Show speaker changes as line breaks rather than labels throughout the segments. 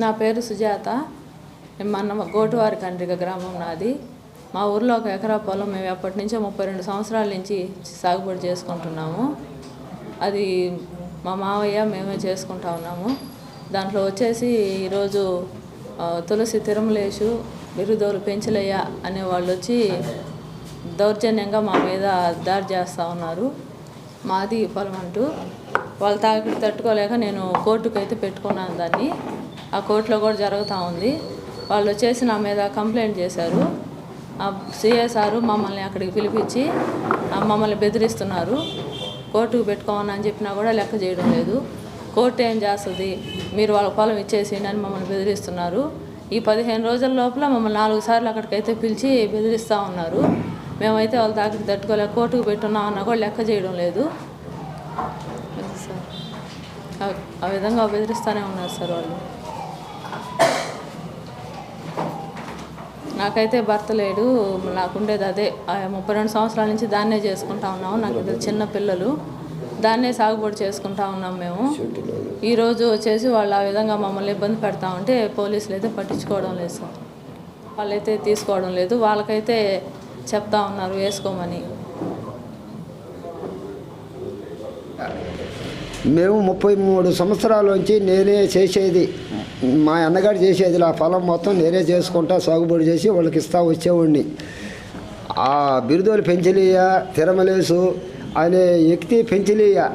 నా పేరు సుజాత. మన గోటువారి కండ్రిక గ్రామం నాది. మా ఊర్లో ఒక ఎకరా పొలం మేము ఎప్పటి నుంచో ముప్పై రెండు సంవత్సరాల నుంచి సాగుబడి చేసుకుంటున్నాము. అది మా మావయ్య మేమే చేసుకుంటా ఉన్నాము. దాంట్లో వచ్చేసి ఈరోజు తులసి తిరుమలేషు బిరుదోలు పెంచలయ్య అనే వాళ్ళు వచ్చి దౌర్జన్యంగా మా మీద దాడి చేస్తూ ఉన్నారు. మాది పొలం అంటూ. వాళ్ళ తాకి తట్టుకోలేక నేను కోర్టుకు అయితే పెట్టుకున్నాను దాన్ని. ఆ కోర్టులో కూడా జరుగుతూ ఉంది. వాళ్ళు వచ్చేసి నా మీద కంప్లైంట్ చేశారు. ఆ సిఏ సారు మమ్మల్ని అక్కడికి పిలిపించి ఆ మమ్మల్ని బెదిరిస్తున్నారు. కోర్టుకు పెట్టుకోమని అని చెప్పినా కూడా లెక్క చేయడం లేదు. కోర్టు ఏం చేస్తుంది? మీరు వాళ్ళ పొలం ఇచ్చేసి అని మమ్మల్ని బెదిరిస్తున్నారు. ఈ పదిహేను రోజుల లోపల మమ్మల్ని నాలుగు సార్లు అక్కడికైతే పిలిచి బెదిరిస్తూ ఉన్నారు. మేమైతే వాళ్ళ తాకిడి తట్టుకోలేక కోర్టుకు పెట్టున్నాం అన్నా కూడా లెక్క చేయడం లేదు. సార్. ఆ- ఆ విధంగా బెదిరిస్తూనే ఉన్నారు సార్ వాళ్ళు. నాకైతే భర్త లేడు నాకుండేది అదే. ముప్పై రెండు సంవత్సరాల నుంచి దాన్నే చేసుకుంటా ఉన్నాము. నాకు ఇద్దరు చిన్న పిల్లలు. దాన్నే సాగుబడి చేసుకుంటా ఉన్నాం మేము. ఈరోజు వచ్చేసి వాళ్ళు ఆ విధంగా మమ్మల్ని ఇబ్బంది పెడతా ఉంటే పోలీసులు అయితే పట్టించుకోవడం లేదు సార్. వాళ్ళైతే తీసుకోవడం లేదు. వాళ్ళకైతే చెప్తా ఉన్నారు వేసుకోమని.
మేము ముప్పై మూడు సంవత్సరాల నుంచి నేనే చేసేది. మా అన్నగారు చేసేది ఆ పొలం మొత్తం నేనే చేసుకుంటా సాగుబడి చేసి వాళ్ళకి ఇస్తా వచ్చేవాడిని. ఆ బిరుదోలు పెంచలీయ తిరమలేసు అనే వ్యక్తి పెంచలీయ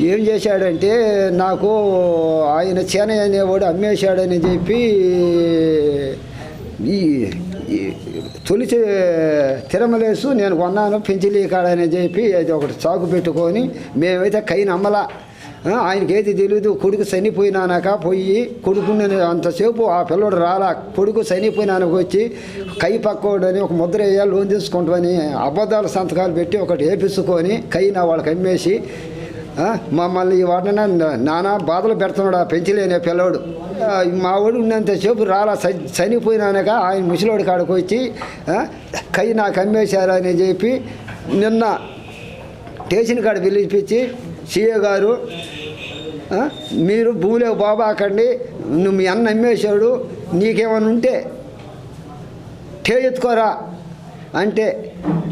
ఏం చేశాడంటే నాకు ఆయన చేనయ్య అనేవాడు అమ్మేశాడని చెప్పి ఈ తొలిచి తిరమలేసు నేను కొన్నాను పెంచిలీ కాడని చెప్పి అది ఒకటి చాకు పెట్టుకొని మేమైతే కై అమ్మలా ఆయనకి ఏది తెలియదు కొడుకు చనిపోయినాక పోయి కొడుకుని అంతసేపు ఆ పిల్లడు రాలా. కొడుకు చనిపోయినాక వచ్చి కై పక్కోడని ఒక ముద్ర వేయాలి లోన్ తీసుకుంటామని అబద్ధాల సంతకాలు పెట్టి ఒకటి వేపించుకొని కై నా వాళ్ళకి అమ్మేసి మమ్మల్ని ఈ వాడిన నానా బాధలు పెడుతున్నాడు ఆ పెంచలేని పిల్లోడు. మా వాడు ఉన్నంతసేపు రాలా. చ- చనిపోయినాక ఆయన ముసలోడి కాడికి వచ్చి కై నాకు అమ్మేశారని చెప్పి నిన్న స్టేషన్ కాడ పిలిపించి సీఏ గారు మీరు భూమిలో బాబాకండి నువ్వు మీ అన్న అమ్మేశాడు నీకేమైనా ఉంటే టే ఎత్తుకోరా అంటే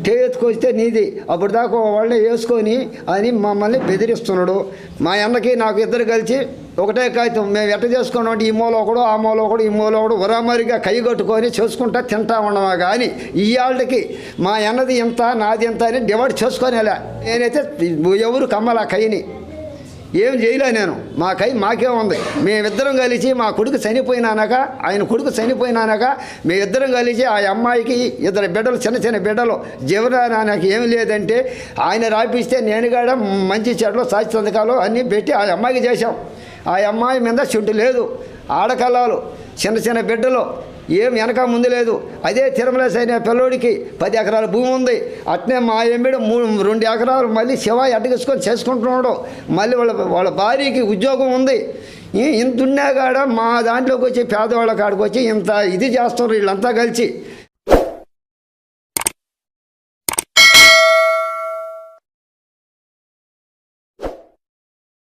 టే ఎత్తుకొస్తే నీది. అప్పుడు దాకా వాళ్ళని వేసుకొని అని మమ్మల్ని బెదిరిస్తున్నాడు. మా అన్నకి నాకు ఇద్దరు కలిసి ఒకటే కాగితం మేము ఎట్ట చేసుకున్నాం అంటే ఈ మూల ఒకడు ఆ మూల ఒకడు ఈ మూల ఒకడు ఉరామరిగా కై కట్టుకొని చేసుకుంటా తింటా ఉండమా కానీ ఇవాళకి మా అన్నది ఎంత నాది ఎంత అని డివైడ్ చేసుకొనేలా నేనైతే ఎవరు కమ్మలా కైని. ఏం చేయలే నేను. మా కై మాకే ఉంది. మేమిద్దరం కలిసి మా కొడుకు చనిపోయినాక ఆయన కొడుకు చనిపోయినాక మేమిద్దరం కలిసి ఆ అమ్మాయికి ఇద్దరు బిడ్డలు చిన్న చిన్న బిడ్డలు జీవనానికి ఏమి లేదంటే ఆయన రాపిస్తే నేను కూడా మంచి చెట్లు సాచి సంతకాలు అన్నీ పెట్టి ఆ అమ్మాయికి చేశాం. ఆ అమ్మాయి మీద చుట్టు లేదు ఆడకల్లాలు చిన్న చిన్న బిడ్డలు ఏం వెనక ముందు లేదు. అదే తిరుమలేశ్ అనే పిల్లోడికి పది ఎకరాల భూమి ఉంది. అట్నే మా ఎమ్మిడ మూడు రెండు ఎకరాలు మళ్ళీ శివ అడ్డగించుకొని చేసుకుంటున్నాడు. మళ్ళీ వాళ్ళ వాళ్ళ భార్యకి ఉద్యోగం ఉంది. ఈ- ఇంత ఉన్నా కాడ మా దాంట్లోకి వచ్చి పేదవాళ్ళ కాడికి వచ్చి ఇంత ఇది చేస్తున్నారు వీళ్ళంతా కలిసి.